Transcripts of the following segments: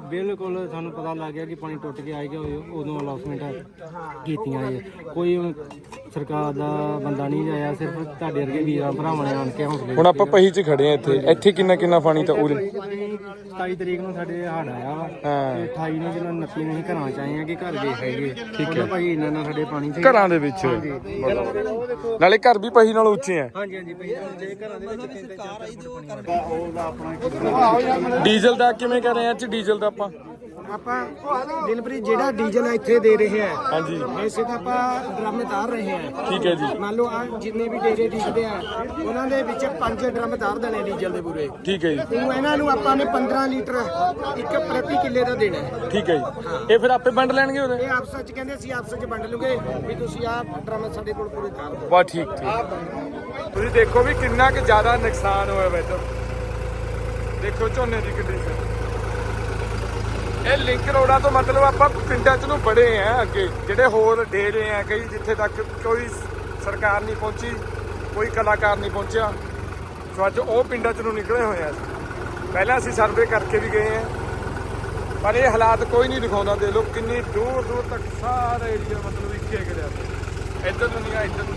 ਬਿਲਕੁਲ ਸਾਨੂੰ ਪਤਾ ਲੱਗ ਗਿਆ ਕਿ ਪਾਣੀ ਟੁੱਟ ਕੇ ਆਏਗਾ ਉਦੋਂ ਅਲਾਉਸਮੈਂਟ ਕੀਤੀਆਂ ਜੀ ਕੋਈ ਸਰਕਾਰ ਦਾ ਬੰਦਾ ਨਹੀਂ ਆਇਆ ਸਿਰਫ ਤੁਹਾਡੇ ਵਰਗੇ ਵੀਰਾਂ ਭਰਾਵਾਂ ਨੇ ਆਣ ਕੇ ਹੌਸਲੇ ਹੁਣ ਆਪਾਂ ਪਹੀ 'ਚ ਖੜੇ ਆ ਇੱਥੇ। ਇੱਥੇ ਕਿੰਨਾ ਕਿੰਨਾ ਪਾਣੀ ਤਾਂ ਉਰੇ? 27 ਤਰੀਕ ਨੂੰ ਸਾਡੇ ਹੜ ਆਇਆ ਵਾ। ਤੇ 28 ਨੂੰ ਜਦੋਂ 29 ਨੂੰ ਅਸੀਂ ਘਰਾਂ ਚ ਆਏ ਆ ਕਿ ਘਰ ਵੇਖ ਆਈਏ ਠੀਕ ਹੈ। ਭਾਈ ਇੰਨਾ ਨਾ ਸਾਡੇ ਪਾਣੀ ਸੀ ਘਰਾਂ ਦੇ ਵਿੱਚ? ਨਾਲੇ ਘਰ ਵੀ ਪਹੀ ਨਾਲੋਂ ਉੱਚੇ ਆ। ਹਾਂਜੀ ਹਾਂਜੀ ਭਾਈ ਜੇ ਘਰਾਂ ਦੇ ਵਿੱਚ ਡੀਜ਼ਲ ਦਾ ਕਿਵੇਂ ਕਰ ਰਹੇ ਆ? ਚ ਡੀਜ਼ਲ ਦਾ ਆਪਾਂ? ਆਪਾਂ ਦਿਲਪ੍ਰੀਤ ਜਿਹੜਾ ਡੀਜ਼ਲ ਇੱਥੇ ਦੇ ਰਹੇ ਆ ਹਾਂਜੀ। ਐਸੇ ਤਾਂ ਆਪਾਂ ਡਰਮ ਤਾਰ ਰਹੇ ਆ ਠੀਕ ਹੈ ਜੀ। ਮੰਨ ਲਓ ਆ ਜਿੰਨੇ ਵੀ ਡੇਰੇ ਡੀਜ਼ਦੇ ਆ ਉਹਨਾਂ ਦੇ ਵਿੱਚ ਪੰਜ ਡਰਮ ਤਾਰ ਦੇਣੇ ਡੀਜ਼ਲ ਦੇ ਪੂਰੇ। ਠੀਕ ਹੈ ਜੀ। ਉਹ ਇਹਨਾਂ ਨੂੰ ਆਪਾਂ ਨੇ 15 ਲੀਟਰ ਇੱਕ ਪ੍ਰਤੀ ਕਿੱਲੇ ਦਾ ਦੇਣਾ ਹੈ। ਠੀਕ ਹੈ ਜੀ। ਇਹ ਫਿਰ ਆਪੇ ਵੰਡ ਲੈਣਗੇ ਉਹਦੇ? ਇਹ ਆਪਸ ਵਿੱਚ ਕਹਿੰਦੇ ਅਸੀਂ ਆਪਸ ਵਿੱਚ ਵੰਡ ਲੂਗੇ ਵੀ ਤੁਸੀਂ ਆਹ ਡਰਮ ਸਾਡੇ ਕੋਲ ਪੂਰੇ ਤਾਰ ਦਿਓ। ਬਾ ਠੀਕ ਠੀਕ। ਤੁਸੀਂ ਦੇਖੋ ਵੀ ਕਿੰਨਾ ਕੁ ਜ਼ਿਆਦਾ ਨੁਕਸਾਨ ਹੋਇਆ ਵਾ ਇੱਧਰ। ਦੇਖੋ ਝੋਨੇ ਦੀ ਕੰਡੀਸ਼ਨ ਇਹ ਲਿੰਕ ਰੋਡਾਂ ਤੋਂ ਮਤਲਬ ਆਪਾਂ ਪਿੰਡਾਂ 'ਚ ਨੂੰ ਬੜੇ ਆ ਅੱਗੇ। ਜਿਹੜੇ ਹੋਰ ਡੇਰੇ ਆ ਕਈ ਜਿੱਥੇ ਤੱਕ ਕੋਈ ਸਰਕਾਰ ਨਹੀਂ ਪਹੁੰਚੀ ਕੋਈ ਕਲਾਕਾਰ ਨਹੀਂ ਪਹੁੰਚਿਆ। ਸੋ ਅੱਜ ਉਹ ਪਿੰਡਾਂ 'ਚ ਨੂੰ ਨਿਕਲੇ ਹੋਏ ਆ। ਪਹਿਲਾਂ ਅਸੀਂ ਸਰਵੇ ਕਰਕੇ ਵੀ ਗਏ ਆ। ਪਰ ਇਹ ਹਾਲਾਤ ਕੋਈ ਨਹੀਂ ਦਿਖਾਉਂਦਾ ਦੇ ਲੋ ਕਿੰਨੀ ਦੂਰ ਦੂਰ ਤੱਕ ਸਾਰਾ ਏਰੀਆ ਮਤਲਬ ਇੱਕੇ ਗਿਰਿਆ ਪਿਆ ਇੱਧਰ ਨੂੰ ਨਹੀਂ ਇੱਧਰ ਨੂੰ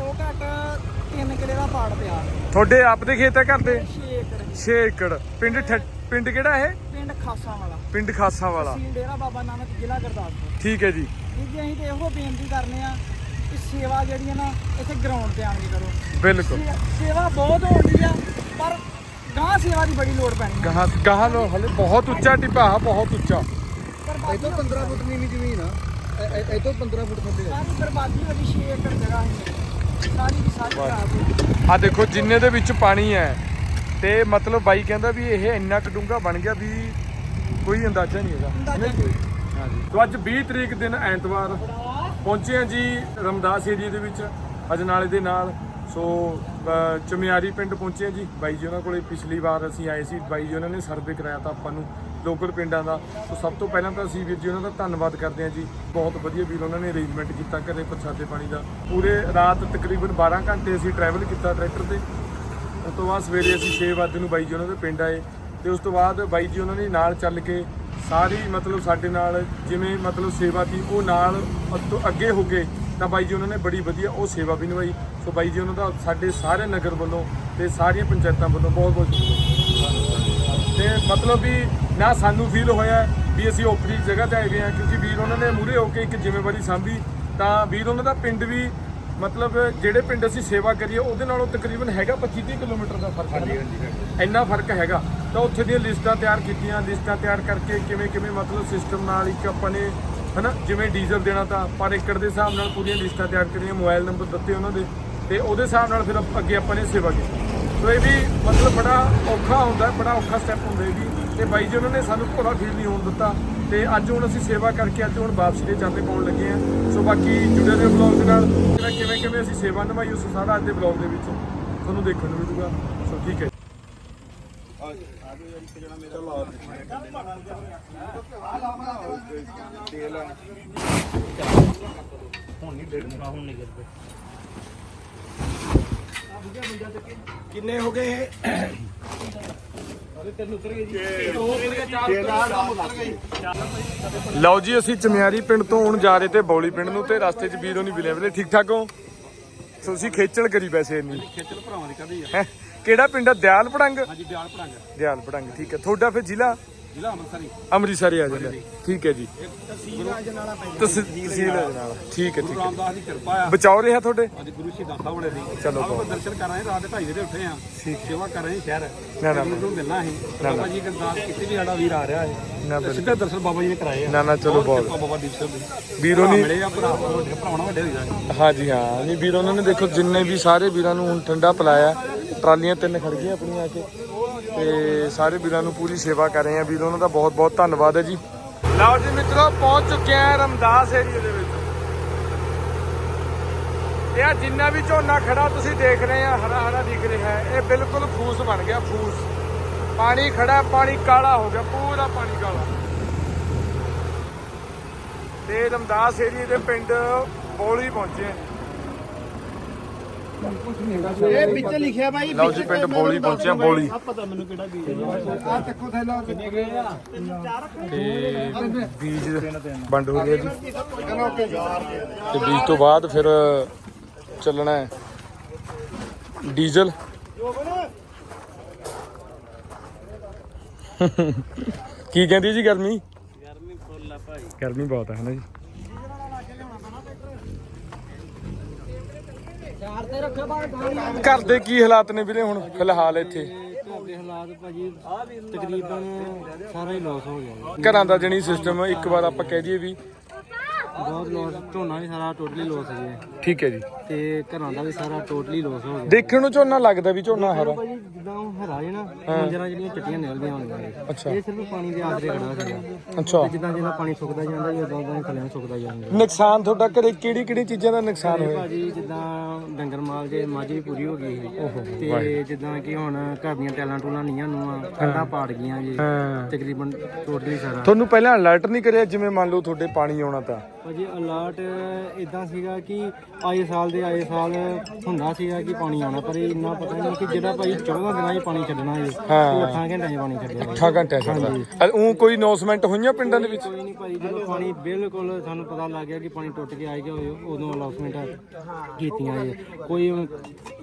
ਉਹ ਘੱਟ 3 ਕਿੱਲੇ ਦਾ ਪਾੜ ਪਿਆ। ਤੁਹਾਡੇ ਆਪ ਦੇ ਖੇਤ ਹੈ ਘਰ ਦੇ? 6 ਏਕੜ। 6 ਏਕੜ। ਪਿੰਡ ਪਿੰਡ ਕਿਹੜਾ ਇਹ? ਖਾਸਾਂ ਵਾਲਾ ਪਿੰਡ ਖਾਸਾ ਵਾਲਾ ਤਹਿਸੀਲ ਡੇਰਾ ਬਾਬਾ ਨਾਨਕ ਜ਼ਿਲ੍ਹਾ ਗੁਰਦਾਸਪੁਰ। ਠੀਕ ਹੈ ਜੀ। ਜੀ ਜੀ ਅਸੀਂ ਤੇ ਇਹੋ ਬੇਨਤੀ ਕਰਨੇ ਆ ਕਿ ਸੇਵਾ ਜਿਹੜੀ ਹੈ ਨਾ ਇੱਥੇ ਗਰਾਊਂਡ ਤੇ ਆਣ ਕੇ ਕਰੋ। ਬਿਲਕੁਲ। ਸੇ- ਸੇਵਾ ਬਹੁਤ ਹੋਣੀ ਆ ਪਰ ਗਾਂ ਸੇਵਾ ਦੀ ਬੜੀ ਲੋੜ ਪੈਣੀ ਆ। ਗਾਹਾਂ ਗਾਹਾਂ ਲੋ ਹਲੇ ਬਹੁਤ ਉੱਚਾ ਟਿੱਪਾ ਆ ਬਹੁਤ ਉੱਚਾ। ਤੋਂ 15 ਫੁੱਟ ਨੀਵੀਂ ਜ਼ਮੀਨ ਆ। ਇਹ ਤੋਂ 15 ਫੁੱਟ ਥੱਲੇ ਸਾਰੀ ਬਰਬਾਦੀ ਵਾਲੀ 6 ਏਕੜ ਜਗ੍ਹਾ ਹੈ। ਸਾਰੀ ਦੀ ਸਾਰੀ ਖਰਾਬ ਹੋ ਗਈ। ਆ ਦੇਖੋ ਜਿੰਨੇ ਦੇ ਵਿੱਚ ਪਾਣੀ ਹੈ ਤੇ ਮਤਲਬ ਬਾਈ ਕਹਿੰਦਾ ਵੀ ਇਹ ਇੰਨਾ ਕੁ ਡੂੰਘਾ ਬਣ ਗਿਆ ਵੀ ਕੋਈ ਅੰਦਾਜ਼ਾ ਨਹੀਂ ਹੈਗਾ। ਕੋਈ ਹਾਂਜੀ। ਤੋਂ ਅੱਜ 20 ਤਰੀਕ ਦਿਨ ਐਤਵਾਰ ਪਹੁੰਚੇ ਹਾਂ ਜੀ ਰਮਦਾਸ ਏਰੀਏ ਦੇ ਵਿੱਚ ਅਜਨਾਲੇ ਦੇ ਨਾਲ। ਸੋ ਚਮਿਆਰੀ ਪਿੰਡ ਪਹੁੰਚੇ ਜੀ। ਬਾਈ ਜੀ ਉਹਨਾਂ ਕੋਲੇ ਪਿਛਲੀ ਵਾਰ ਅਸੀਂ ਆਏ ਸੀ। ਬਾਈ ਜੀ ਉਹਨਾਂ ਨੇ ਸਰਵੇ ਕਰਾਇਆ ਤਾਂ ਆਪਾਂ ਨੂੰ ਲੋਕਲ ਪਿੰਡਾਂ ਦਾ। ਸੋ ਸਭ ਤੋਂ ਪਹਿਲਾਂ ਤਾਂ ਅਸੀਂ ਵੀਰ ਜੀ ਉਹਨਾਂ ਦਾ ਧੰਨਵਾਦ ਕਰਦੇ ਹਾਂ ਜੀ। ਬਹੁਤ ਵਧੀਆ ਵੀਰ ਉਹਨਾਂ ਨੇ ਅਰੇਂਜਮੈਂਟ ਕੀਤਾ ਘਰੇ ਪ੍ਰਸ਼ਾਦੇ ਪਾਣੀ ਦਾ। ਪੂਰੇ ਰਾਤ ਤਕਰੀਬਨ 12 ਘੰਟੇ ਅਸੀਂ ਟਰੈਵਲ ਕੀਤਾ ਟਰੈਕਟਰ ਤੇ। ਉਸ ਤੋਂ ਬਾਅਦ ਸਵੇਰੇ ਅਸੀਂ 6 ਵਜੇ ਨੂੰ ਬਾਈ ਜੀ ਉਹਨਾਂ ਦੇ ਪਿੰਡ ਆਏ। ਤੇ ਉਸ ਤੋਂ ਬਾਅਦ ਬਾਈ ਜੀ ਉਹਨਾਂ ਨੇ ਨਾਲ ਚੱਲ ਕੇ ਸਾਰੀ ਮਤਲਬ ਸਾਡੇ ਨਾਲ ਜਿਵੇਂ ਮਤਲਬ ਸੇਵਾ ਸੀ, ਉਹ ਨਾਲ ਅੱਤੋਂ ਅੱਗੇ ਹੋ ਗਏ ਤਾਂ ਬਾਈ ਜੀ ਉਹਨਾਂ ਨੇ ਬੜੀ ਵਧੀਆ ਉਹ ਸੇਵਾ ਵੀ ਨਿਭਾਈ। ਸੋ ਬਾਈ ਜੀ ਉਹਨਾਂ ਦਾ ਸਾਡੇ ਸਾਰੇ ਨਗਰ ਵੱਲੋਂ ਤੇ ਸਾਰੀਆਂ ਪੰਚਾਇਤਾਂ ਵੱਲੋਂ ਬਹੁਤ ਬਹੁਤ ਸ਼ੁਕਰੀਆ। ਤੇ ਮਤਲਬ ਵੀ ਨਾ ਸਾਨੂੰ ਫੀਲ ਹੋਇਆ ਵੀ ਅਸੀਂ ਓਪਰੀ ਜਗ੍ਹਾ ਤੇ ਆਏ ਗਏ ਹਾਂ, ਕਿਉਂਕਿ ਵੀਰ ਉਹਨਾਂ ਨੇ ਮੂਰੇ ਹੋ ਕੇ ਇੱਕ ਜ਼ਿੰਮੇਵਾਰੀ ਸੰਭੀ। ਤਾਂ ਵੀਰ ਉਹਨਾਂ ਦਾ ਪਿੰਡ ਵੀ ਮਤਲਬ ਜਿਹੜੇ ਪਿੰਡ ਅਸੀਂ ਸੇਵਾ ਕਰੀਏ ਉਹਦੇ ਨਾਲੋਂ ਤਕਰੀਬਨ ਹੈਗਾ 25 ਕਿਲੋਮੀਟਰ ਦਾ ਫ਼ਰਕ ਹੈ ਇੰਨਾ ਫ਼ਰਕ ਹੈਗਾ। ਤਾਂ ਉੱਥੇ ਦੀਆਂ ਲਿਸਟਾਂ ਤਿਆਰ ਕੀਤੀਆਂ ਲਿਸਟਾਂ ਤਿਆਰ ਕਰਕੇ ਕਿਵੇਂ ਕਿਵੇਂ ਮਤਲਬ ਸਿਸਟਮ ਨਾਲ ਇੱਕ ਆਪਾਂ ਨੇ ਹਨਾ ਜਿਵੇਂ ਡੀਜ਼ਲ ਦੇਣਾ ਤਾਂ ਪਰ ਏਕੜ ਦੇ ਹਿਸਾਬ ਨਾਲ ਪੂਰੀਆਂ ਲਿਸਟਾਂ ਤਿਆਰ ਕਰੀਆਂ ਮੋਬਾਈਲ ਨੰਬਰ ਦਿੱਤੇ ਉਹਨਾਂ ਦੇ ਤੇ ਉਹਦੇ ਹਿਸਾਬ ਨਾਲ ਫਿਰ ਅੱਗੇ ਆਪਾਂ ਨੇ ਸੇਵਾ ਕੀਤੀ। ਸੋ ਇਹ ਵੀ ਮਤਲਬ ਬੜਾ ਔਖਾ ਹੁੰਦਾ ਬੜਾ ਔਖਾ ਸਟੈਪ ਹੁੰਦਾ ਇਹ ਵੀ। ਤੇ ਬਾਈ ਜੀ ਉਹਨਾਂ ਨੇ ਸਾਨੂੰ ਭੋਲਾ ਫੀਲ ਨਹੀਂ ਹੋਣ ਦਿੱਤਾ। ਤੇ ਅੱਜ ਹੁਣ ਅਸੀਂ ਸੇਵਾ ਕਰਕੇ ਅੱਜ ਹੁਣ ਵਾਪਸੀ ਦੇ ਜਾਂਦੇ ਪਾਉਣ ਲੱਗੇ ਆ ਸੋ ਬਾਕੀ ਜੁੜੇ ਰਹੋ ਬਲੌਗ ਦੇ ਨਾਲ। ਕਿਵੇਂ ਕਿਵੇਂ ਅਸੀਂ ਸੇਵਾ ਨਿਭਾਈ ਉਸ ਸਾਰਾ ਅੱਜ ਦੇ ਬਲੌਗ ਦੇ ਵਿੱਚ। ਤੁਹਾਨੂੰ ਦੇਖਣ ਨੂੰ ਮਿਲੂਗਾ। ਸੋ ਠੀਕ ਹੈ ਕਿੰਨੇ ਹੋ ਗਏ ਲਓ ਜੀ ਅਸੀਂ ਚਮਿਆਰੀ ਪਿੰਡ ਤੋਂ ਹੁਣ ਜਾ ਰਹੇ ਤੇ ਬੌਲੀ ਪਿੰਡ ਨੂੰ ਤੇ ਰਸਤੇ 'ਚ ਵੀਰੋ ਨਹੀਂ ਮਿਲੇ ਵੀਰੇ ਠੀਕ ਠਾਕ ਹੋ? ਤੁਸੀਂ ਖੇਚਲ ਕਰੀ ਵੈਸੇ ਇੰਨੀ। ਖੇਚਲ ਭਰਾਵਾਂ ਦੀ ਕਹਦੀ ਆ? ਕਿਹੜਾ ਪਿੰਡ ਆ? ਦਿਆਲ ਪੜੰਗ ਹਾਂਜੀ ਦਿਆਲ ਪੜਾਂਗੇ ਦਿਆਲ ਪੜੰਗ ਠੀਕ ਹੈ। ਤੁਹਾਡਾ ਫਿਰ ਜ਼ਿਲ੍ਹਾ? ਜ਼ਿਲ੍ਹਾ ਅੰਮ੍ਰਿਤਸਰੀ। ਅੰਮ੍ਰਿਤਸਰ ਹੀ ਆ। ਜਾਂਦਾ ਠੀਕ ਹੈ ਜੀ। ਤਹਿਸੀਲ ਅਜਨਾਲਾ ਪੈਂਦਾ ਤਹਿਸੀਲ ਹੈ ਜਨਾਬ ਠੀਕ ਹੈ ਠੀਕ ਹੈ। ਰਾਮਦਾਸ ਦੀ ਕਿਰਪਾ ਆ। ਬਚਾਓ ਰਿਹਾ ਤੁਹਾਡੇ? ਅੱਜ ਗੁਰੂ ਸ਼ਹੀਦਾਂ ਸਾਹਿਬ ਵਾਲੇ ਦੀ। ਚਲੋ ਆਪਾਂ ਬਹੁਤ। ਦਰਸ਼ਨ ਕਰ ਰਹੇ ਹਾਂ, ਰਾਤ ਦੇ ਢਾਈ ਵਜੇ ਉੱਠੇ ਆ। ਠੀਕ। ਸੇਵਾ ਕਰ ਰਹੇ ਹਾਂ ਸ਼ਹਿਰ। ਨਾ, ਨਾ। ਵੀਰ ਨੂੰ। ਮਿਲਣਾ ਸੀ। ਨਾ। ਬਾਬਾ ਜੀ ਗਰਦਾਸ ਕਿਤੇ ਵੀ ਸਾਡਾ ਵੀਰ ਆ ਰਿਹਾ ਹੈ। ਨਾ। ਸਿੱਧਾ ਦਰਸ਼ਨ ਬਾਬਾ ਜੀ ਨੇ ਕਰਾਏ ਆ। ਨਾ, ਨਾ, ਚਲੋ ਬਹੁਤ। ਬਾਬਾ ਦੀਪ ਸਿੰਘ ਵੀਰੋ ਨਹੀਂ ਮਿਲੇ ਆ ਭਰਾ ਵੱਡੇ ਭਰਾਵਾਂ ਵੱਡੇ ਹੋਈ ਜਾਣ ਹਾਂਜੀ ਹਾਂ। ਨਹੀਂ ਵੀਰ ਉਹਨਾਂ ਨੇ ਦੇਖੋ ਜਿੰਨੇ ਵੀ ਸਾਰੇ ਵੀਰਾਂ ਨੂੰ ਹੁਣ ਠੰਡਾ ਪਿਲਾਇਆ ਟਰਾਲੀਆਂ ਤਿੰਨ ਖੜ ਗਈਆਂ ਆਪਣੀਆਂ ਆ ਕੇ। ਤੇ ਸਾਰੇ ਵੀਰਾਂ ਨੂੰ ਪੂਰੀ ਸੇਵਾ ਕਰ ਰਹੇ ਆ ਵੀਰ, ਉਹਨਾਂ ਦਾ ਬਹੁਤ ਬਹੁਤ ਧੰਨਵਾਦ ਹੈ ਜੀ। ਲਓ ਜੀ ਮਿੱਤਰੋ, ਪਹੁੰਚ ਚੁੱਕੇ ਆ ਰਮਦਾਸ ਏਰੀਏ ਦੇ ਵਿੱਚ। ਇਹ ਜਿੰਨਾ ਵੀ ਝੋਨਾ ਖੜਾ, ਤੁਸੀਂ ਦੇਖ ਰਹੇ ਆ ਹਰਾ ਹਰਾ ਦਿਖ ਰਿਹਾ ਹੈ। ਇਹ ਬਿਲਕੁਲ ਫੂਸ ਬਣ ਗਿਆ, ਫੂਸ। ਪਾਣੀ ਖੜਾ, ਪਾਣੀ ਕਾਲਾ ਹੋ ਗਿਆ, ਪੂਰਾ ਪਾਣੀ ਕਾਲਾ। ਤੇ ਰਮਦਾਸ ਏਰੀਏ ਦੇ ਪਿੰਡ ਬੋਲੀ ਪਹੁੰਚੇ। ਇਹ ਵਿੱਚ ਲਿਖਿਆ ਬਾਈ ਲਓ ਜੀ ਪਿੰਡ ਬੋਲੀ ਪਹੁੰਚਿਆ ਬੋਲੀ। ਪਤਾ ਮੈਨੂੰ ਕਿਹੜਾ ਬੀਜ ਆ ਦੇਖੋ ਥੈਲਾ ਕਿੰਨੇ ਗਏ ਆ? ਤੇ ਬੀਜ ਵੰਡ ਹੋ ਗਿਆ ਜੀ। ਤੇ ਬੀਜ ਤੋਂ ਬਾਅਦ ਫਿਰ ਚੱਲਣਾ ਹੈ। ਡੀਜ਼ਲ। ਕੀ ਕਹਿੰਦੀ ਜੀ ਗਰਮੀ? ਗਰਮੀ ਫੁੱਲ ਆ ਭਾਈ। ਗਰਮੀ ਬਹੁਤ ਹੈ ਨਾ ਜੀ? ਘਰ ਦੇ ਕੀ ਹਾਲਾਤ ਨੇ ਵੀਰੇ ਹੁਣ ਫਿਲਹਾਲ ਇੱਥੇ? ਦੇ ਹਾਲਾਤ ਭਾਜੀ ਤਕਰੀਬਨ ਸਾਰਾ ਹੀ ਲਾਸ ਹੋ ਗਿਆ ਘਰਾਂ ਦਾ ਜਣੀ ਸਿਸਟਮ ਇੱਕ ਵਾਰ ਆਪਾਂ ਕਹਿ ਦਈਏ ਵੀ ਬਹੁਤ ਲਾਸ ਝੋਨਾ ਵੀ ਸਾਰਾ ਟੋਟਲੀ ਲਾਸ ਹੈ ਜੀ ਠੀਕ ਹੈ ਜੀ। ਤੇ ਘਰਾਂ ਦਾ ਵੀ ਸਾਰਾ ਟੋਟਲੀ ਲਾਸ ਹੋ ਗਿਆ। ਦੇਖਣ ਨੂੰ ਝੋਨਾ ਲੱਗਦਾ ਵੀ ਝੋਨਾ ਹਰਾ। ਭਾਜੀ ਜਿੱਦਾਂ ਉਹ ਹਰਾ ਹੈ ਨਾ ਮੰਜਰਾਂ ਜਿਹੜੀਆਂ ਚਿੱਟੀਆਂ ਨਿਕਲਦੀਆਂ ਹੁੰਦੀਆਂ ਨੇ। ਅੱਛਾ। ਇਹ ਸਿਰਫ ਪਾਣੀ ਦੇ ਆਸਰੇ ਖੜਾ ਸੀਗਾ। ਅੱਛਾ। ਜਿੱਦਾਂ ਜਿੱਦਾਂ ਪਾਣੀ ਸੁੱਕਦਾ ਜਾਂਦਾ ਜੀ ਉਦਾਂ ਉਦਾਂ ਥੱਲੇ ਸੁੱਕਦਾ ਜਾਂਦਾ। ਨੁਕਸਾਨ ਤੁਹਾਡਾ ਘਰੇ ਕਿਹੜੀ ਕਿਹੜੀ ਚੀਜ਼ਾਂ ਦਾ ਨੁਕਸਾਨ ਹੋਇਆ? ਭਾਜੀ ਜਿੱਦਾਂ ਡੰਗਰ ਮਾਲ ਦੇ ਮੱਝ ਵੀ ਪੂਰੀ ਹੋ ਗਈ ਤੇ ਜਿੱਦਾਂ ਕਿ ਹੁਣ ਘਰ ਦੀਆਂ ਟੈਲਾਂ ਟੂਲਾਂ ਨੀਆਂ ਨੂੰ ਕੰਧਾਂ ਪਾੜ ਗਈਆਂ ਜੀ। ਹਾਂ। ਤਕਰੀਬਨ ਟੋਟਲੀ ਸਾਰਾ। ਤੁਹਾਨੂੰ ਪਹਿਲਾਂ ਅਲਰਟ ਨਹੀਂ ਕਰਿਆ ਜਿਵੇਂ ਮੰਨ ਲਓ ਤੁਹਾਡੇ ਪਾਣੀ ਆਉਣਾ ਤਾਂ? ਭਾਜੀ ਅਲਰਟ ਇਦਾਂ ਸੀਗਾ ਕਿ ਆਏ ਸਾਲ ਦੇ ਆਏ ਸਾਲ ਹੁੰਦਾ ਸੀਗਾ ਕਿ ਪਾਣੀ ਆਉਣਾ ਪਰ ਇਹ ਇੰਨਾ ਪਤਾ ਨਹੀਂ ਕਿ ਜਿਹੜਾ ਭਾਈ 14 ਦਿਨਾਂ 'ਚ ਪਾਣੀ ਛੱਡਣਾ ਹੈ ਹਾਂ। ਉਹ 8 ਘੰਟਿਆਂ 'ਚ ਪਾਣੀ ਛੱਡਿਆ 8 ਘੰਟੇ ਛੱਡਦਾ ਉਹ ਕੋਈ ਅਨਾਉਂਸਮੈਂਟ ਹੋਈਆਂ ਪਿੰਡਾਂ ਦੇ ਵਿੱਚ? ਕੋਈ ਨਹੀਂ ਭਾਈ ਜਦੋਂ ਪਾਣੀ ਬਿਲਕੁਲ ਸਾਨੂੰ ਪਤਾ ਲੱਗ ਗਿਆ ਕਿ ਪਾਣੀ ਟੁੱਟ ਕੇ ਆਏਗਾ ਉਦੋਂ- ਉਦੋਂ ਅਨਾਉਂਸਮੈਂਟ ਕੀਤੀਆਂ ਜੀ ਕੋਈ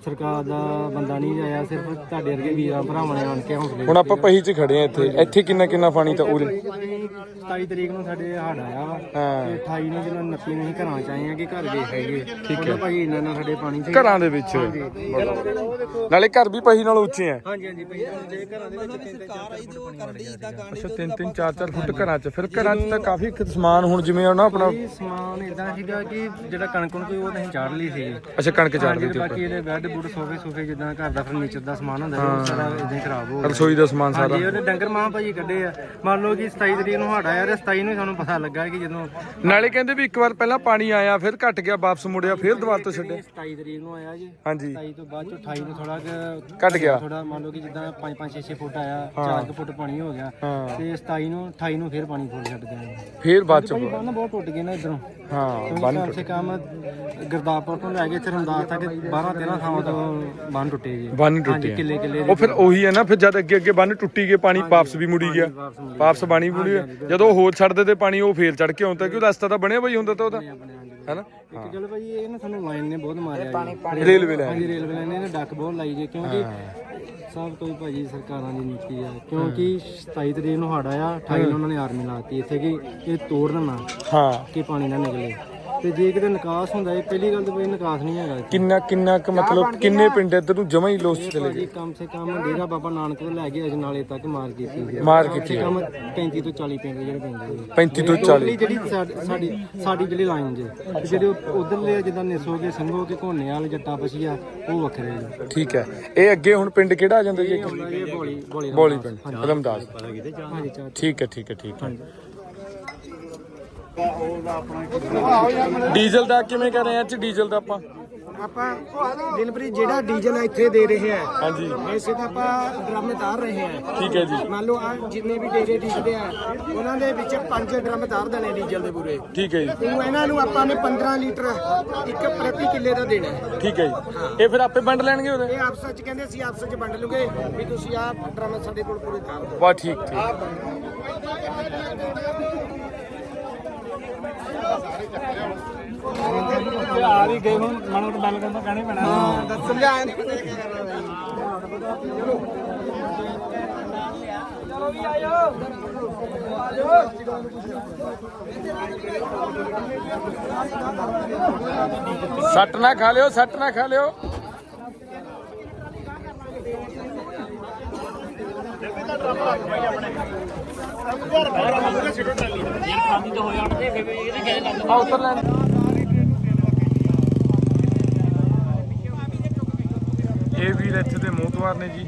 ਸਰਕਾਰ ਦਾ ਬੰਦਾ ਨਹੀਂ ਆਇਆ ਸਿਰਫ ਤੁਹਾਡੇ ਵਰਗੇ ਵੀਰਾਂ ਭਰਾਵਾਂ ਨੇ ਆਣ ਕੇ ਹੌਸਲੇ ਹੁਣ ਆਪਾਂ ਪਹੀ 'ਚ ਖੜੇ ਆ ਇੱਥੇ। ਇੱਥੇ ਕਿੰਨਾ ਕਿੰਨਾ ਪਾਣੀ ਤਾਂ ਉਰੇ? 27 ਤਰੀਕ ਨੂੰ ਸਾਡੇ ਹੜ ਆਇਆ ਵਾ। ਹਾਂ। ਤੇ 28 ਨੂੰ ਜਦੋਂ 29 ਨੂੰ ਅਸੀਂ ਘਰਾਂ ਚ ਆਏ ਆ ਕਿ ਘਰ ਵੇਖ ਆਈਏ ਠੀਕ ਹੈ। ਭਾਈ ਇੰਨਾ ਨਾ ਸਾਡੇ ਪਾਣੀ ਸੀ। ਘਰਾਂ ਦੇ ਵਿੱਚ। ਨਾਲੇ ਘਰ ਵੀ ਪਹੀ ਨਾਲ ਉੱਚੇ ਆ ਹਾਂਜੀ ਹਾਂਜੀ ਭਾਈ ਸਾਡੇ ਘਰਾਂ ਦੇ ਵਿੱਚ ਤਿੰਨ ਤਿੰਨ ਚਾਰ ਚਾਰ ਫੁੱਟ ਪਾਣੀ। ਅੱਛਾ 3 3 4 4 ਫੁੱਟ ਘਰਾਂ 'ਚ। ਫਿਰ ਘਰਾਂ 'ਚ ਤਾਂ ਕਾਫੀ ਸਮਾਨ ਹੁਣ ਜਿਵੇਂ ਆ ਨਾ ਆਪਣਾ ਸਮਾਨ ਇਦਾਂ ਸੀਗਾ ਕਿ ਜਿਹੜਾ ਕਣਕ ਨੂੰ ਕੋਈ ਉਹ ਨਹੀਂ ਚਾੜ ਲਈ ਸੀ ਅੱਛਾ ਕਣਕ ਚਾੜ ਜਿਹੜੇ ਦਿੱਤੀ ਬਾਕੀ ਇਹਦੇ ਬੈੱਡ ਬੁੱਡ ਸੋਫੇ ਸੋਫੇ ਜਿੱਦਾਂ ਘਰ ਦਾ ਫਰਨੀਚਰ ਦਾ ਸਮਾਨ ਹੁੰਦਾ ਸੀ ਉਹ ਸਾਰਾ ਇਦਾਂ ਹੀ ਖਰਾਬ ਹੋ ਗਿਆ। ਰਸੋਈ ਦਾ ਸਮਾਨ ਸਾਰਾ। ਹਾਂਜੀ ਉਹਨੇ ਡੰਗਰ ਮਾਂ ਭਾਜੀ ਕੱਢੇ ਆ। ਮੰਨ ਲਓ ਕਿ 27 ਤਰੀਕ ਨੂੰ ਹੜ ਆਇਆ ਤੇ 27 ਨੂੰ ਹੀ ਸਾਨੂੰ ਪਤਾ ਲੱਗਾ ਕਿ ਜਦੋਂ ਨਾਲੇ ਕਹਿੰਦੇ ਵੀ ਇੱਕ ਵਾਰ ਪਹਿਲਾਂ ਪਾਣੀ ਆਇਆ ਫਿਰ ਘਟ ਗਿਆ ਵਾਪਸ ਮੁੜਿਆ ਫਿਰ ਦੁਬਾਰਾ ਤੋਂ ਛੱਡਿਆ? 27 ਤਰੀਕ ਨੂੰ ਆਇਆ ਜੀ। ਹਾਂਜੀ। 27 ਤੋਂ ਬਾਅਦ ਚੋਂ 28 ਨੂੰ ਥੋੜਾ ਘਟ ਗਿਆ। ਥੋੜਾ ਮੰਨ ਲਓ ਕਿ ਜਿੱਦਾਂ 5 5 6 6 ਫੁੱਟ ਆਇਆ 4 ਫੁੱਟ ਪਾਣੀ ਹੋ ਗਿਆ। ਤੇ 27 ਨੂੰ 28 ਨੂੰ ਫਿਰ ਪਾਣੀ ਫੁੱਲ ਛੱਡ ਗਿਆ। ਫਿਰ ਬਾਅਦ ਚ ਬੰਨ ਬਹੁਤ ਟੁੱਟ ਗਏ ਨਾ ਇਧਰੋਂ। ਹਾਂ ਕਮ ਸੇ ਕਮ ਗੁਰਦਾਸਪੁਰ ਤੋਂ ਲੈ ਕੇ ਇੱਥੇ ਰਮਦਾਸ ਤੱਕ 12 13 ਥਾਵਾਂ ਤੋਂ ਬੰਨ ਟੁੱਟੇ ਜੀ। ਬੰਨ ਟੁੱਟੇ ਕਿੱਲੇ ਕਿੱਲੇ ਉਹ ਫਿਰ ਉਹੀ ਹੈ ਨਾ ਫਿਰ ਜਦ ਅੱਗੇ ਅੱਗੇ ਬੰਨ ਟੁੱਟੀ ਗਏ ਪਾਣੀ ਵਾਪਸ ਵੀ ਮੁੜੀ ਗਿਆ। ਵਾਪਸ ਪਾਣੀ ਮੁੜੀ ਜਦੋਂ ਹੋਰ ਛੱਡਦੇ ਤੇ ਪਾਣੀ ਉਹ ਫੇਰ ਚੜ ਕੇ ਆਉਂਦਾ ਕਿਉਂ ਰਸਤਾ ਤਾਂ ਬਣਿਆ ਬਈ ਹੁੰਦਾ ਤਾਂ ਉਹਦਾ। ਹੈਨਾ? ਇੱਕ ਗੱਲ ਇਹ ਨਾ ਸਾਨੂੰ ਲਾਈਨ ਨੇ ਬਹੁਤ ਮਾਰਿਆ ਜੀ। ਰੇਲਵੇ ਲਾਈਨ ਹਾਂਜੀ ਰੇਲਵੇ ਲਾਈਨ ਨੇ ਇਹਨੇ ਡੱਕ ਬਹੁਤ ਲਾਈ ਜੇ ਕਿਉਂਕਿ ਸਭ ਕੋਈ ਭਾਜੀ ਸਰਕਾਰਾਂ ਦੀ ਨੀਤੀ ਆ। ਕਿਉਂਕਿ 27 ਤਰੀਕ ਨੂੰ ਹੜ ਆਇਆ 28 ਨੂੰ ਉਹਨਾਂ ਨੇ ਆਰਮੀ ਲਾਤੀ ਇੱਥੇ ਕਿ ਇਹ ਤੋੜ ਨਾ ਹਾਂ। ਕਿ ਪਾਣੀ ਨਾ ਨਿਕਲੇ। ਤੇ ਜੇ ਕਿਤੇ ਨਿਕਾਸ ਹੁੰਦਾ ਇਹ ਪਹਿਲੀ ਗੱਲ ਤਾਂ ਕੋਈ ਨਿਕਾਸ ਨਹੀਂ ਹੈਗਾ ਇੱਥੇ। ਕਿੰਨਾ ਕਿੰਨਾ ਕੁ ਮਤਲਬ ਕਿੰਨੇ ਪਿੰਡ ਇੱਧਰ ਨੂੰ ਜਮਾ ਹੀ ਲੋਸ ਚ ਚਲੇ ਭਾਜੀ ਕਮ ਸੇ ਕਮ ਡੇਰਾ ਬਾਬਾ ਨਾਨਕ ਤੋਂ ਲੈ ਕੇ ਅਜਨਾਲੇ ਤੱਕ ਮਾਰ ਕੀਤੀ ਸੀ ਮਾਰ ਕੀਤੀ ਕਮ 35 ਤੋਂ 40 ਪਿੰਡ ਜਿਹੜੇ ਪੈਂਦੇ ਸੀ 35 ਤੋਂ 40 ਟੋਟਲੀ ਜਿਹੜੀ ਸਾਡ- ਸਾਡੀ ਸਾਡੀ ਜਿਹੜੀ ਲਾਈਨ ਜੇ ਤੇ ਜਿਹੜੇ ਉਧਰਲੇ ਜਿੱਦਾਂ ਨਿਸੋਗੇ ਸੰਘੋਗੇ ਘੋਨੇ ਵਾਲੇ ਜੱਟਾ ਪਛੀਆ ਉਹ ਵੱਖਰੇ ਠੀਕ ਹੈ। ਇਹ ਅੱਗੇ ਹੁਣ ਪਿੰਡ ਕਿਹੜਾ ਆ ਜਾਂਦਾ ਜੀ? ਇਹ ਬੋਲੀ ਬੋਲੀ ਬੋਲੀ ਪਿੰਡ ਰਮਦਾਸ। ਹਾਂਜੀ। ਚਾਰ ਠੀਕ ਹੈ ਠੀਕ ਹੈ ਠੀਕ ਹੈ। ਡੀਜ਼ਲ ਦਾ ਕਿਵੇਂ ਕਰ ਰਹੇ ਆ? ਚ ਡੀਜ਼ਲ ਦਾ ਆਪਾਂ? ਆਪਾਂ ਦਿਲਪ੍ਰੀਤ ਜਿਹੜਾ ਡੀਜ਼ਲ ਇੱਥੇ ਦੇ ਰਹੇ ਆ ਹਾਂਜੀ। ਐਸੇ ਤਾਂ ਆਪਾਂ ਡਰਮ ਤਾਰ ਰਹੇ ਆ ਠੀਕ ਹੈ ਜੀ। ਮੰਨ ਲਓ ਆ ਜਿੰਨੇ ਵੀ ਡੇਰੇ ਡੀਜ਼ਦੇ ਆ ਉਹਨਾਂ ਦੇ ਵਿੱਚ ਪੰਜ ਡਰਮ ਤਾਰ ਦੇਣੇ ਡੀਜ਼ਲ ਦੇ ਪੂਰੇ। ਠੀਕ ਹੈ ਜੀ। ਉਹ ਇਹਨਾਂ ਨੂੰ ਆਪਾਂ ਨੇ 15 ਲੀਟਰ ਇੱਕ ਪ੍ਰਤੀ ਕਿੱਲੇ ਦਾ ਦੇਣਾ। ਠੀਕ ਹੈ ਜੀ। ਇਹ ਫਿਰ ਆਪੇ ਵੰਡ ਲੈਣਗੇ ਉਹਦੇ? ਇਹ ਆਪਸ ਵਿੱਚ ਕਹਿੰਦੇ ਅਸੀਂ ਆਪਸ ਵਿੱਚ ਵੰਡ ਲੂਗੇ ਵੀ ਤੁਸੀਂ ਆਹ ਡਰਮ ਸਾਡੇ ਕੋਲ ਪੂਰੇ ਤਾਰ ਦਿਓ। ਵਾਹ ਠੀਕ ਠੀਕ। ਆ ਵੀ ਗਏ ਹੁਣ ਮਨੋਂ ਗੱਲ ਕਰਦਾ ਕਹਿਣੀ ਪੈਣਾ ਹਾਂ ਦੱਸ ਸਮਝਾਇਆ ਨਹੀਂ ਪਤਾ ਕੀ ਕਰਨਾ ਸੱਟ ਨਾ ਖਾ ਲਿਓ, ਸੱਟ ਨਾ ਖਾ ਲਿਓ। ਆ ਉਤਰ ਲੈਣ ਇਹ ਵੀਰ ਇੱਥੇ ਦੇ ਮੋਤਵਾਰ ਨੇ ਜੀ।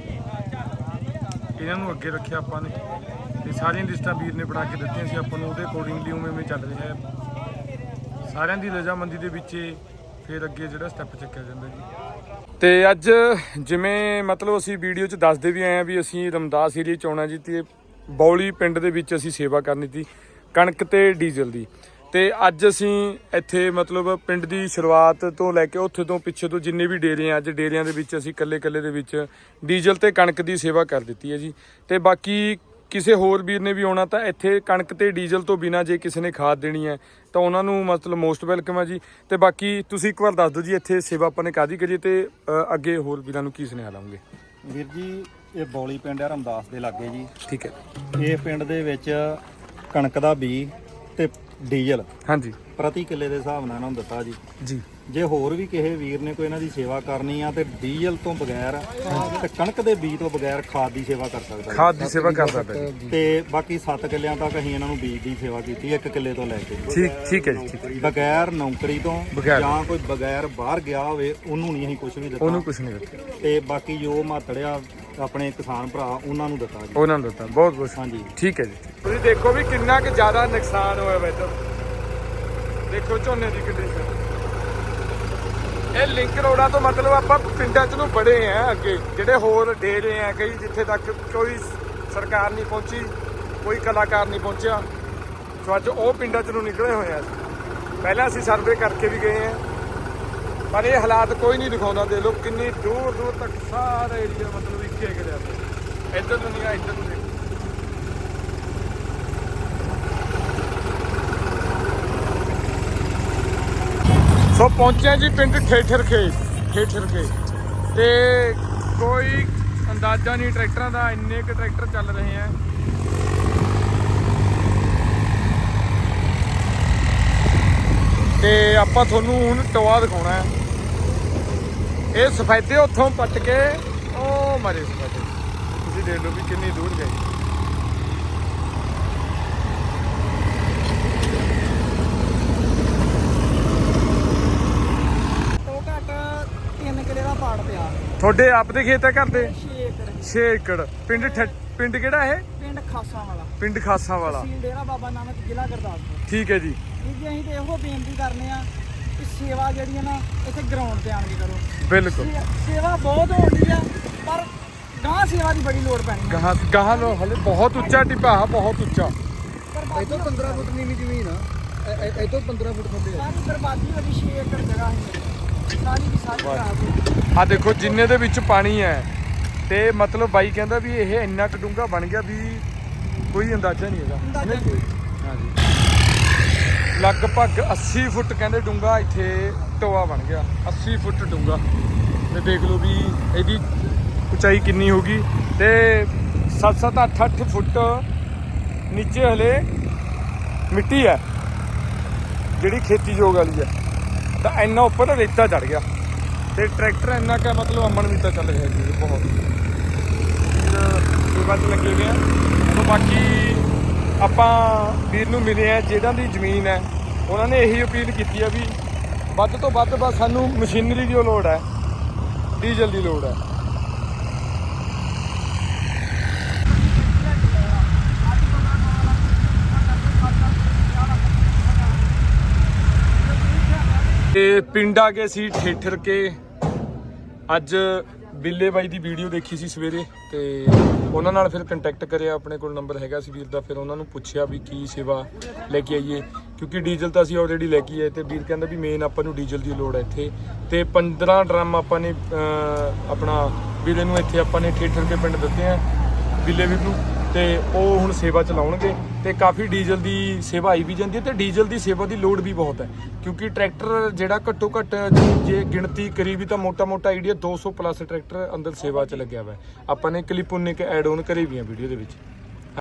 ਇਹਨਾਂ ਨੂੰ ਅੱਗੇ ਰੱਖਿਆ ਆਪਾਂ ਨੇ। ਤੇ ਸਾਰੀਆਂ ਲਿਸਟਾਂ ਵੀਰ ਨੇ ਬਣਾ ਕੇ ਦਿੱਤੀਆਂ ਸੀ। ਆਪਾਂ ਨੂੰ ਉਹਦੇ ਅਕੋਰਡਿੰਗਲੀ ਉਵੇਂ ਉਵੇਂ ਚੱਲ ਰਿਹਾ ਹੈ। ਸਾਰਿਆਂ ਦੀ ਰਜ਼ਾਮੰਦੀ ਦੇ ਵਿੱਚ ਫਿਰ ਅੱਗੇ ਜਿਹੜਾ ਸਟੈਪ ਚੱਕਿਆ ਜਾਂਦਾ ਜੀ। ਤੇ ਅੱਜ ਜਿਵੇਂ ਮਤਲਬ ਅਸੀਂ ਵੀਡੀਓ 'ਚ ਦੱਸਦੇ ਵੀ ਆਏ ਆ ਵੀ ਅਸੀਂ ਰਮਦਾਸ ਏਰੀਆ 'ਚ ਆਉਣਾ ਜੀ। ਤੇ ਬੌਲੀ ਪਿੰਡ ਦੇ ਵਿੱਚ ਅਸੀਂ ਸੇਵਾ ਕਰਨੀ ਸੀ ਕਣਕ ਤੇ ਡੀਜ਼ਲ ਦੀ। ਤੇ ਅੱਜ ਅਸੀਂ ਇੱਥੇ ਮਤਲਬ ਪਿੰਡ ਦੀ ਸ਼ੁਰੂਆਤ ਤੋਂ ਲੈ ਕੇ ਉੱਥੇ ਤੋਂ ਪਿੱਛੇ ਤੋਂ ਜਿੰਨੇ ਵੀ ਡੇਰੇ ਆ ਅੱਜ ਡੇਰਿਆਂ ਦੇ ਵਿੱਚ ਅਸੀਂ ਕੱਲੇ ਕੱਲੇ ਦੇ ਵਿੱਚ ਡੀਜ਼ਲ ਤੇ ਕਣਕ ਦੀ ਸੇਵਾ ਕਰ ਦਿੱਤੀ ਹੈ ਜੀ। ਤੇ ਬਾਕੀ ਕਿਸੇ ਹੋਰ ਵੀਰ ਨੇ ਵੀ ਆਉਣਾ ਤਾਂ ਇੱਥੇ ਕਣਕ ਤੇ ਡੀਜ਼ਲ ਤੋਂ ਬਿਨਾ ਜੇ ਕਿਸੇ ਨੇ ਖਾਦ ਦੇਣੀ ਹੈ ਤਾਂ ਉਹਨਾਂ ਨੂੰ ਮਤਲਬ ਮੋਸਟ ਵੈਲਕਮ ਹੈ ਜੀ। ਤੇ ਬਾਕੀ ਤੁਸੀਂ ਇੱਕ ਵਾਰ ਦੱਸ ਦਿਓ ਜੀ ਇੱਥੇ ਸੇਵਾ ਆਪਾਂ ਨੇ ਕਾਦੀ ਕਰੀਏ ਤੇ ਅ, ਅੱਗੇ ਹੋਰ ਵੀਰਾਂ ਨੂੰ ਕੀ ਸੁਨੇਹਾ ਲਾਉਂਗੇ? ਵੀਰ ਜੀ ਇਹ ਬੌਲੀ ਪਿੰਡ ਹੈ ਰਮਦਾਸ ਦੇ ਲਾਗੇ ਜੀ। ਠੀਕ ਹੈ। ਇਹ ਪਿੰਡ ਦੇ ਵਿੱਚ ਕਣਕ ਦਾ ਬੀ ਤੇ ਡੀਜ਼ਲ ਹਾਂਜੀ। ਪ੍ਰਤੀ ਕਿੱਲੇ ਦੇ ਹਿਸਾਬ ਨਾਲ ਇਹਨਾਂ ਨੂੰ ਦਿੱਤਾ ਜੀ। ਜੀ। ਜੇ ਹੋਰ ਵੀ ਕਿਸੇ ਵੀਰ ਨੇ ਕੋਈ ਇਹਨਾਂ ਦੀ ਸੇਵਾ ਕਰਨੀ ਆ ਤੇ ਡੀਜ਼ਲ ਤੋਂ ਬਗੈਰ ਤੇ ਕਣਕ ਦੇ ਬੀਜ ਤੋਂ ਬਗੈਰ ਖਾਦ ਦੀ ਸੇਵਾ ਕਰ ਸਕਦਾ। ਖਾਦ ਦੀ ਸੇਵਾ ਕਰ ਸਕਦਾ ਤੇ ਬਾਕੀ 7 ਕਿੱਲਿਆਂ ਤੱਕ ਅਸੀਂ ਇਹਨਾਂ ਨੂੰ ਬੀਜ ਦੀ ਸੇਵਾ ਕੀਤੀ 1 ਕਿੱਲੇ ਤੋਂ ਲੈ ਕੇ। ਠੀਕ ਠੀਕ ਹੈ ਜੀ ਠੀਕ। ਬਗੈਰ ਨੌਕਰੀ ਤੋਂ। ਜਾਂ ਕੋਈ ਬਗੈਰ ਬਾਹਰ ਗਿਆ ਹੋਵੇ ਉਹਨੂੰ ਨਹੀਂ ਅਸੀਂ ਕੁਝ ਵੀ ਦਿੱਤਾ। ਉਹਨੂੰ ਕੁਝ ਨਹੀਂ ਦਿੱਤਾ। ਤੇ ਬਾਕੀ ਜੋ ਮਾਤੜਿਆ ਆਪਣੇ ਕਿਸਾਨ ਭਰਾ ਉਹਨਾਂ ਨੂੰ ਦਿੱਤਾ ਜੀ। ਉਹਨਾਂ ਨੂੰ ਦਿੱਤਾ ਬਹੁਤ ਬਹੁਤ ਹਾਂਜੀ। ਠੀਕ ਹੈ ਜੀ। ਤੁਸੀਂ ਦੇਖੋ ਵੀ ਕਿੰਨਾ ਕੁ ਜ਼ਿਆਦਾ ਨੁਕਸਾਨ ਹੋਇਆ ਵਾ ਇੱਧਰ। ਦੇਖੋ ਝੋਨੇ ਦੀ ਕੰਡੀਸ਼ਨ ਇਹ ਲਿੰਕ ਰੋਡਾਂ ਤੋਂ ਮਤਲਬ ਆਪਾਂ ਪਿੰਡਾਂ ਚ ਨੂੰ ਬੜੇ ਆ ਅੱਗੇ ਜਿਹੜੇ ਹੋਰ ਡੇਰੇ ਆ ਕਈ ਜਿੱਥੇ ਤੱਕ ਕੋਈ ਸਰਕਾਰ ਨਹੀਂ ਪਹੁੰਚੀ ਕੋਈ ਕਲਾਕਾਰ ਨਹੀਂ ਪਹੁੰਚਿਆ। ਸੋ ਅੱਜ ਉਹ ਪਿੰਡਾਂ ਚ ਨੂੰ ਨਿਕਲੇ ਹੋਏ ਆ। ਪਹਿਲਾਂ ਅਸੀਂ ਸਰਵੇ ਕਰਕੇ ਵੀ ਗਏ ਆ। ਪਰ ਇਹ ਹਾਲਾਤ ਕੋਈ ਨਹੀਂ ਦਿਖਾਉਂਦਾ ਦੇ ਲੋ ਕਿੰਨੀ ਦੂਰ ਦੂਰ ਤੱਕ ਸਾਰਾ ਏਰੀਆ ਮਤਲਬ ਇੱਕੇ ਗਿਰਿਆ ਇੱਧਰ ਨੂੰ ਨਹੀਂ ਇੱਧਰ ਨੂੰ ਦੇਖੋ। ਸੋ ਪਹੁੰਚਿਆ ਜੀ ਪਿੰਡ ਠੇਠਰ ਕੇ ਤੇ ਕੋਈ ਅੰਦਾਜ਼ਾ ਨਹੀਂ, ਟਰੈਕਟਰਾਂ ਦਾ, ਇੰਨੇ ਕੁ ਟਰੈਕਟਰ ਚੱਲ ਰਹੇ ਆ। ਤੇ ਆਪਾਂ ਤੁਹਾਨੂੰ ਹੁਣ ਟੋਆ ਦਿਖਾਉਣਾ ਹੈ। ਇਹ ਸਫੈਦੇ ਉੱਥੋਂ ਪੱਟ ਕੇ ਉਹ ਮਰੇ ਸਫੈਦੇ ਤੁਸੀਂ ਦੇਖ ਲਓ ਵੀ ਕਿੰਨੀ ਦੂਰ ਗਏ। ਤੋਂ ਘੱਟ 3 ਕਿਲੇ ਦਾ ਪਾੜ ਪਿਆ। ਤੁਹਾਡੇ ਆਪ ਦੇ ਖੇਤ ਹੈ ਘਰ ਦੇ? 6 ਏਕੜ। 6 ਏਕੜ। ਪਿੰਡ ਪਿੰਡ ਕਿਹੜਾ ਇਹ? ਪਿੰਡ ਖਾਸਾਂ ਵਾਲਾ ਪਿੰਡ ਖਾਸਾਂ ਵਾਲਾ ਤਹਿਸੀਲ ਡੇਰਾ ਬਾਬਾ ਨਾਨਕ ਜ਼ਿਲ੍ਹਾ ਗੁਰਦਾਸਪੁਰ। ਠੀਕ ਹੈ ਜੀ। ਜੀ ਅਸੀਂ ਤੇ ਇਹੋ ਬੇਨਤੀ ਕਰਨੇ ਆ ਕਿ ਸੇਵਾ ਜਿਹੜੀ ਹੈ ਨਾ ਇੱਥੇ ਗਰਾਊਂਡ ਤੇ ਆਣ ਕੇ ਕਰੋ। ਬਿਲਕੁਲ। ਸੇ- ਸੇਵਾ ਬਹੁਤ ਹੋਣੀ ਆ। ਪਰ ਗਾਂ ਸੇਵਾ ਦੀ ਬੜੀ ਲੋੜ ਪੈਣੀ ਆ। ਗਾਹਾਂ ਗਾਹਾਂ ਲੋ ਹਲੇ ਬਹੁਤ ਉੱਚਾ ਟਿੱਪਾ ਹੈ ਬਹੁਤ ਉੱਚਾ। ਤੋਂ 15 ਫੁੱਟ ਨੀਵੀਂ ਜ਼ਮੀਨ ਆ। ਤੋਂ 15 ਫੁੱਟ ਥੱਲੇ ਸਾਰੀ ਬਰਬਾਦੀ ਹੋ ਗਈ 6 ਏਕੜ ਜਗ੍ਹਾ ਸੀ ਸਾਰੀ ਦੀ ਸਾਰੀ ਖਰਾਬ ਹੋ ਗਈ। ਆ ਦੇਖੋ ਜਿੰਨੇ ਦੇ ਵਿੱਚ ਪਾਣੀ ਹੈ ਤੇ ਮਤਲਬ ਬਾਈ ਕਹਿੰਦਾ ਵੀ ਇਹ ਇੰਨਾ ਕੁ ਡੂੰਘਾ ਬਣ ਗਿਆ ਵੀ ਕੋਈ ਅੰਦਾਜ਼ਾ ਨਹੀਂ ਹੈਗਾ। ਅੰਦਾਜ਼ਾ ਨਹੀਂ? ਹਾਂਜੀ। ਲਗਭਗ 80 ਫੁੱਟ ਕਹਿੰਦੇ ਡੂੰਘਾ ਇੱਥੇ ਟੋਆ ਬਣ ਗਿਆ। 80 ਫੁੱਟ ਡੂੰਘਾ। ਤੇ ਦੇਖ ਲਓ ਵੀ ਇਹਦੀ ਉਚਾਈ ਕਿੰਨੀ ਹੋਗੀ ਤੇ 7-7 8-8 ਫੁੱਟ ਨੀਚੇ ਹਲੇ ਮਿੱਟੀ ਹੈ, ਜਿਹੜੀ ਖੇਤੀਯੋਗ ਵਾਲੀ ਹੈ। ਤਾਂ ਇੰਨਾ ਉੱਪਰ ਰੇਤਾ ਚੜ ਗਿਆ ਤੇ ਟਰੈਕਟਰ ਇੰਨਾ ਕਾ ਮਤਲਬ ਅਮਨ ਵੀ ਤਾਂ ਚੱਲ ਰਿਹਾ ਜੀ, ਬਹੁਤ। ਇਹ ਬਾਤ ਲੱਗੇ ਹੋਏ ਆ ਤੋਂ ਬਾਕੀ ਆਪਾਂ ਵੀਰ ਨੂੰ ਮਿਲੇ ਆ ਜਿਹਨਾਂ ਦੀ ਜ਼ਮੀਨ ਹੈ। ਉਹਨਾਂ ਨੇ ਇਹੀ ਅਪੀਲ ਕੀਤੀ ਆ ਵੀ ਵੱਧ ਤੋਂ ਵੱਧ ਬਸ ਸਾਨੂੰ ਮਸ਼ੀਨਰੀ ਦੀ ਲੋੜ ਹੈ, ਡੀਜ਼ਲ ਦੀ ਲੋੜ ਹੈ। ਤੇ ਪਿੰਡ ਆ ਗਏ ਸੀ ਠੇਠਰ ਕੇ। ਅੱਜ ਬਿੱਲੇ ਬਾਈ ਦੀ ਵੀਡੀਓ ਦੇਖੀ ਸੀ ਸਵੇਰੇ ਤੇ ਉਹਨਾਂ ਨਾਲ ਫਿਰ ਕੰਟੈਕਟ ਕਰਿਆ, ਆਪਣੇ ਕੋਲ ਨੰਬਰ ਹੈਗਾ ਸੀ ਵੀਰ ਦਾ, ਫਿਰ ਉਹਨਾਂ ਨੂੰ ਪੁੱਛਿਆ ਵੀ ਕੀ ਸੇਵਾ ਲੈ ਕੇ ਆਈਏ, ਕਿਉਂਕਿ ਡੀਜ਼ਲ ਤਾਂ ਅਸੀਂ ਆਲਰੇਡੀ ਲੈ ਕੇ ਆਏ ਤੇ ਵੀਰ ਕਹਿੰਦਾ ਵੀ ਮੇਨ ਆਪਾਂ ਨੂੰ ਡੀਜ਼ਲ ਦੀ ਲੋੜ ਹੈ ਇੱਥੇ। ਤੇ 15 ਡਰਮ ਆਪਾਂ ਨੇ ਆਪਣਾ ਬਿੱਲੇ ਨੂੰ ਇੱਥੇ ਆਪਾਂ ਨੇ ਠੇਠਰ ਕੇ ਪਿੰਡ ਦਿੱਤੇ ਆ। ਬਿੱਲੇ ਵੀਰ ਨੂੰ ਤੇ ਉਹ ਹੁਣ ਸੇਵਾ ਚਲਾਉਣਗੇ ਤੇ ਕਾਫੀ ਡੀਜ਼ਲ ਦੀ ਸੇਵਾ ਆਈ ਵੀ ਜਾਂਦੀ ਹੈ ਤੇ ਡੀਜ਼ਲ ਦੀ ਸੇਵਾ ਦੀ ਲੋਡ ਵੀ ਬਹੁਤ ਹੈ। ਕਿਉਂਕਿ ਟਰੈਕਟਰ ਜਿਹੜਾ ਘੱਟੋ ਘੱਟ ਜੇ ਗਿਣਤੀ ਕਰੀ ਵੀ ਤਾਂ ਮੋਟਾ ਮੋਟਾ ਆਈਡੀਆ 200 ਪਲੱਸ ਟਰੈਕਟਰ ਅੰਦਰ ਸੇਵਾ 'ਚ ਲੱਗਿਆ ਹੋਇਆ ਆਪਾਂ ਨੇ ਕਲਿੱਪ ਉਹਨੇ ਇੱਕ ਐਡ ਆਨ ਕਰੀ ਵੀ ਆ ਵੀਡੀਓ ਦੇ ਵਿੱਚ।